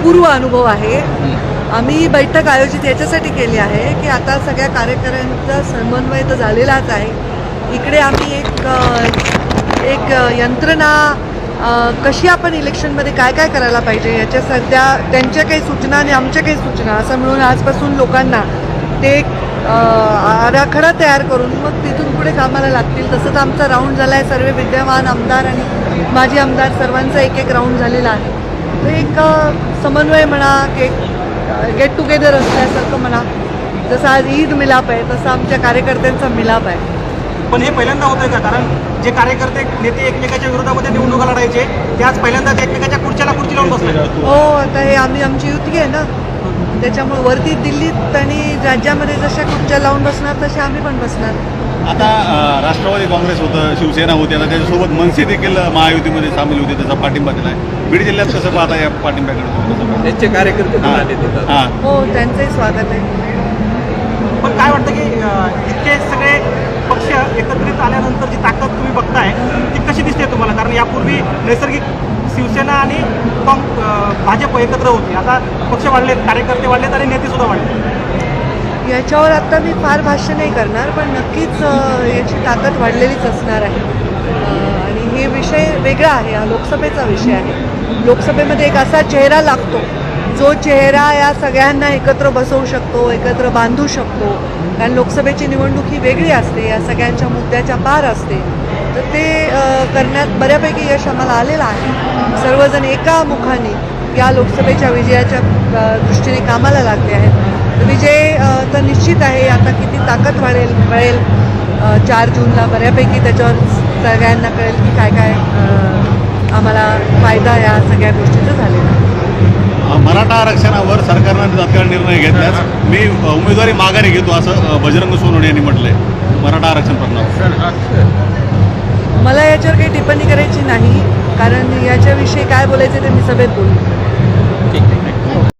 अपूर्व अनुभव आहे. आम्ही बैठक आयोजित याच्यासाठी केली आहे की आता सगळ्या कार्यकर्त्यांचा समन्वय तर झालेलाच आहे. इकडे आम्ही एक एक यंत्रणा कशी आपण इलेक्शनमध्ये काय काय करायला पाहिजे याच्या सध्या त्यांच्या काही सूचना आणि आमच्या काही सूचना असं मिळून आजपासून लोकांना ते आराखडा तयार करून मग तिथून पुढे कामाला लागतील. तसं तर आमचा राऊंड झाला आहे सर्व विद्यमान आमदार आणि माजी आमदार सर्वांचा एक एक राऊंड झालेला आहे. एक समन्वय म्हणा की गेट टुगेदर असल्यासारखं म्हणा. जसं आज ईद मिलाप आहे तसं आमच्या कार्यकर्त्यांचा मिलाप आहे. पण हे पहिल्यांदा होतंय का? कारण जे कार्यकर्ते नेते एकमेकाच्या विरोधामध्ये निवडणुका लढायचे ते आज पहिल्यांदाच एकमेकाच्या खुर्च्याला खुर्ची लावून बसले. हो आता हे आम्ही आमची युती आहे ना. त्याच्यामुळे वरती दिल्लीत आणि राज्यामध्ये जशा खुर्च्या लावून बसणार तशा आम्ही पण बसणार. आता राष्ट्रवादी काँग्रेस होतं शिवसेना होती आता त्याच्यासोबत मनसे देखील महायुतीमध्ये सामील होती त्याचा पाठिंबा दिला आहे बीड जिल्ह्यात कसं पाहता या पाठिंब्याकडे पाहता? त्यांचे कार्यकर्ते हां हो. त्यांचंही स्वागत आहे. पण काय वाटतं की इतके सगळे पक्ष एकत्रित आल्यानंतर जी ताकद तुम्ही बघताय ती कशी दिसते तुम्हाला? कारण यापूर्वी नैसर्गिक शिवसेना आणि भाजप एकत्र होती. आता पक्ष वाढलेत कार्यकर्ते वाढलेत आणि नेते सुद्धा वाढले याच्यावर आत्ता मी फार भाष्य नाही करणार पण नक्कीच याची ताकद वाढलेलीच असणार आहे. आणि हे विषय वेगळा आहे हा लोकसभेचा विषय आहे. लोकसभेमध्ये एक असा चेहरा लागतो जो चेहरा या सगळ्यांना एकत्र बसवू शकतो एकत्र बांधू शकतो. कारण लोकसभेची निवडणूक ही वेगळी असते या सगळ्यांच्या मुद्द्याच्या पार असते. तर ते करण्यात बऱ्यापैकी यश आम्हाला आलेलं आहे. सर्वजण एका मुखाने या लोकसभेच्या विजयाच्या दृष्टीने कामाला लागले आहेत. विजय तर निश्चित आहे आता किती ताकद वाढेल मिळेल. चार जूनला बऱ्यापैकी त्याच्यावर सगळ्यांना कळेल की काय काय आम्हाला फायदा या सगळ्या गोष्टीचा झालेला मराठा आरक्षणावर सरकारनं तात्काळ निर्णय घेतल्यास मी उमेदवारी माघारी घेतो असं बजरंग सोनवणे यांनी म्हटलंय मराठा आरक्षण प्रश्नावर मला याच्यावर काही टिप्पणी करायची नाही कारण याच्याविषयी काय बोलायचं ते मी सभेत बोलू.